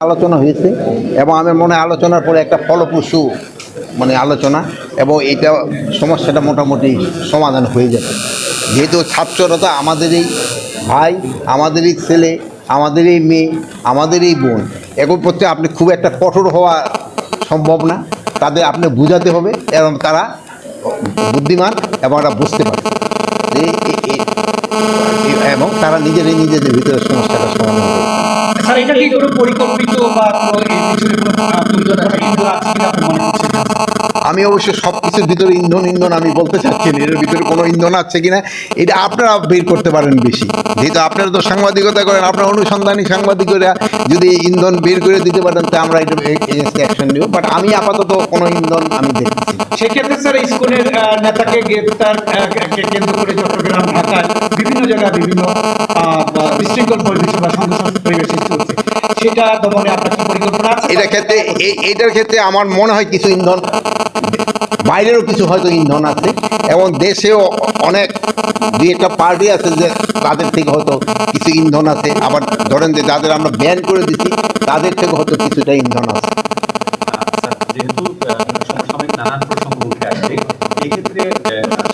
আলোচনা হয়েছে এবং আমার মনে আলোচনার পরে একটা ফলপ্রসূ মানে আলোচনা এবং এটা সমস্যাটা মোটামুটি সমাধান হয়ে যাবে। যেহেতু ছাত্ররা আমাদেরই ভাই, আমাদেরই ছেলে, আমাদেরই মেয়ে, আমাদেরই বোন, এগুলোর প্রতি আপনি খুব একটা কঠোর হওয়া সম্ভব না। তাদের আপনি বুঝাতে হবে এবং তারা বুদ্ধিমান এবং ওরা বুঝতে পারে এবং তারা নিজেরাই নিজেদের ভিতরে সমস্যাটা সমাধান স্যার এটা কি কোনো পরিকল্পিত বা মনে আমি অবশ্য সব কিছুর ভিতরে ইন্ধন ইন্ধন আমি বলতে চাচ্ছি না। এর ভিতরে কোনো ইন্ধন আছে কিনা এটা আপনারা বের করতে পারেন বেশি। যেহেতু আপনারা তো সাংবাদিকতা করেন আপনার অনুসন্ধানী সাংবাদিকরা যদি ইন্ধন বের করে দিতে পারেন তা আমরা এটা অ্যাকশন নিব। বাট আমি আপাতত কোনো ইন্ধন আমি দেখতেছি না। সেক্ষেত্রে স্যার আহ, নেতাকে গ্রেপ্তার কেন্দ্র করে চট্টগ্রাম ঢাকায় বিভিন্ন জায়গায় বিভিন্ন বিশৃঙ্খল পরিবেশ বা সংঘর্ষ পরিবেশ সৃষ্টি দমনে আপনার পরিকল্পনা আছে? এটার ক্ষেত্রে ক্ষেত্রে আমার মনে হয় কিছু ইন্ধন বাইরেরও কিছু হয়তো ইন্ধন আছে এবং দেশেও অনেক দুই একটা পার্টি আছে যে তাদের থেকে হয়তো কিছু ইন্ধন আছে আবার ধরেন যে যাদের আমরা ব্যান করে দিচ্ছি তাদের থেকে হয়তো কিছুটা ইন্ধন আছে। আচ্ছা, যেহেতু সমসাময়িক নানান প্রসঙ্গ উঠে আসছে এক্ষেত্রে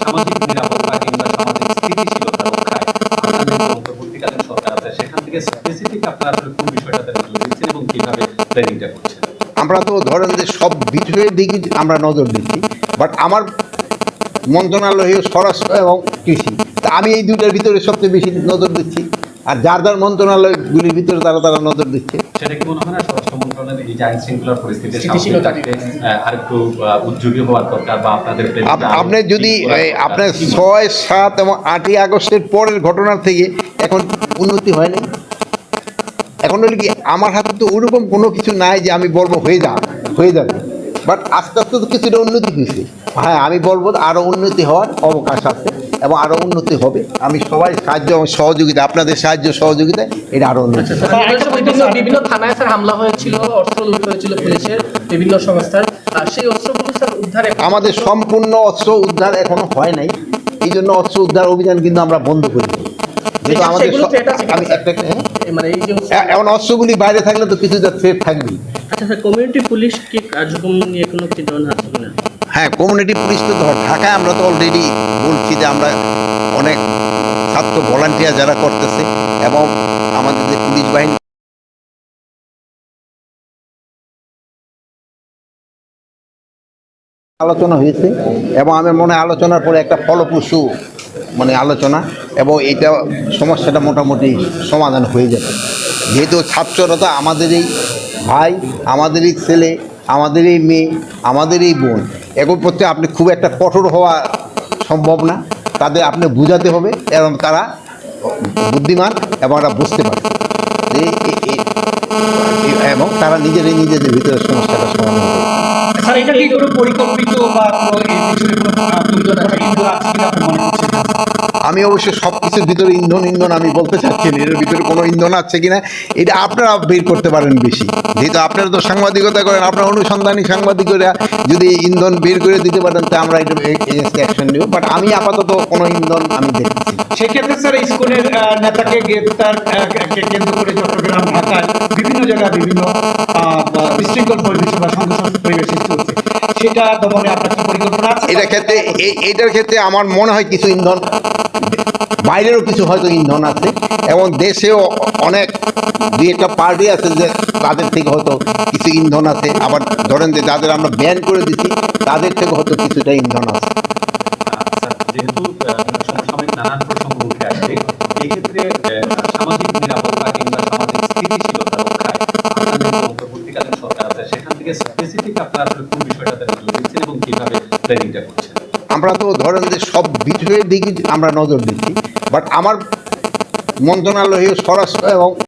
সামাজিক নিরাপত্তা কিংবা সামাজিক স্থিতিশীলতা রক্ষায় আপনাদের সরকার আছে সেখান থেকে স্পেসিফিক আপনারা কোন বিষয়টাতে করছেন আমরা তো ধরেন যে সব বিষয়ের দিকে আমরা নজর দিচ্ছি বাট আমার মন্ত্রণালয় স্বরাষ্ট্র এবং কৃষি তা আমি এই দুইটার ভিতরে সবচেয়ে বেশি নজর দিচ্ছি আর যার যার মন্ত্রণালয়গুলির ভিতরে তারা তারা নজর দিচ্ছে সেটা কি মনে হয় না স্বরাষ্ট্র মন্ত্রণালয়ের এই যে আইন শৃঙ্খলার পরিস্থিতি স্থিতিশীলতা। আরেকটু উদ্যোগী হওয়ার দরকার বা আপনাদের planning আপ- টা আরও আপনি যদি। আপনার? ছয় সাত এবং আটই আগস্টের পরের ঘটনার থেকে এখন উন্নতি হয়নি হলো কি আমার হাতে তো ওরকম কোনো কিছু নাই যে আমি বলব হয়ে যা হয়ে যাবে। বাট আস্তে আস্তে তো কিছুটা উন্নতি হয়েছে। হ্যাঁ আমি বলব আরও উন্নতি হওয়ার অবকাশ আছে এবং আরও উন্নতি হবে। আমি সবাই সাহায্য এবং সহযোগিতা আপনাদের সাহায্য সহযোগিতায় এটা আরও উন্নতি হবে। বিভিন্ন থানায় স্যার হামলা হয়েছিল অস্ত্র লুট হয়েছিল পুলিশের বিভিন্ন সংস্থার। সেই অস্ত্রগুলো স্যার উদ্ধারে আমাদের সম্পূর্ণ অস্ত্র উদ্ধার এখনও হয় নাই। এই জন্য অস্ত্র উদ্ধার অভিযান কিন্তু আমরা বন্ধ করি যেহেতু আমাদের আমি একটা? মানে এই যে এ- এখন অস্ত্রগুলি বাইরে থাকলে তো কিছুটা থ্রেট থাকবেই আচ্ছা স্যার কমিউনিটি পুলিশ কি কার্যক্রম নিয়ে কোনো কি ধরনের আছে কিনা? হ্যাঁ কমিউনিটি পুলিশ তো ধর ঢাকায় আমরা তো অলরেডি বলছি যে আমরা অনেক ছাত্র ভলান্টিয়ার যারা করতেছে এবং আমাদের যে পুলিশ বাহিনী আলোচনা হয়েছে এবং আমার মনে হয় আলোচনার পরে একটা ফলপ্রসূ মানে আলোচনা এবং এটা সমস্যাটা মোটামুটি সমাধান হয়ে যাবে। যেহেতু ছাত্ররা আমাদেরই ভাই, আমাদেরই ছেলে, আমাদেরই মেয়ে, আমাদেরই বোন এগুলোর প্রতি আপনি খুব একটা কঠোর হওয়া সম্ভব না। তাদের আপনি বুঝাতে হবে এবং তারা বুদ্ধিমান এবং ওরা বুঝতে পারে এবং তারা নিজেরাই নিজেদের ভিতরে সমস্যাটা সমাধান করবে। স্যার এটা কি কোনো পরিকল্পিত বা মনে আমি অবশ্য সব কিছুর ভিতরে ইন্ধন ইন্ধন আমি বলতে চাচ্ছি না। এর ভিতরে কোনো ইন্ধন আছে কিনা এটা আপনারা বের করতে পারেন বেশি। যেহেতু আপনারা তো সাংবাদিকতা করেন আপনার অনুসন্ধানী সাংবাদিকরা যদি ইন্ধন বের করে দিতে পারেন তা আমরা এটা অ্যাকশন নিব। বাট আমি আপাতত কোনো ইন্ধন আমি দেখতেছি না। সেক্ষেত্রে স্যার স্কুলের আহ, নেতাকে গ্রেপ্তার কেন্দ্র করে চট্টগ্রাম ঢাকায় বিভিন্ন জায়গায় বিভিন্ন আহ, বিশৃঙ্খল পরিবেশ সেটা দমনে আপনার কি পরিকল্পনা আছে। এটার ক্ষেত্রে এইটার ক্ষেত্রে আমার মনে হয় কিছু ইন্ধন বাইরেরও কিছু হয়তো ইন্ধন আছে এবং দেশেও অনেক দুই একটা পার্টি আছে যে তাদের থেকে হয়তো কিছু ইন্ধন আছে। আবার ধরেন যে যাদের আমরা ব্যান করে দিচ্ছি তাদের থেকে হয়তো কিছুটা ইন্ধন আছে। আচ্ছা, যেহেতু সমসাময়িক নানান প্রসঙ্গ উঠে আসছে এক্ষেত্রে সামাজিক নিরাপত্তা কিংবা সামাজিক স্থিতিশীলতা রক্ষায় আপনাদের যে অন্তর্বর্তীকালীন সরকার আছে সেখান থেকে স্পেসিফিক আপনারা আসলে কোন বিষয়টাতে নজর দিচ্ছেন এবং করছেন আমরা তো ধরেন যে সব বিষয়ের দিকে আমরা নজর দিচ্ছি বাট আমার মন্ত্রণালয় স্বরাষ্ট্র এবং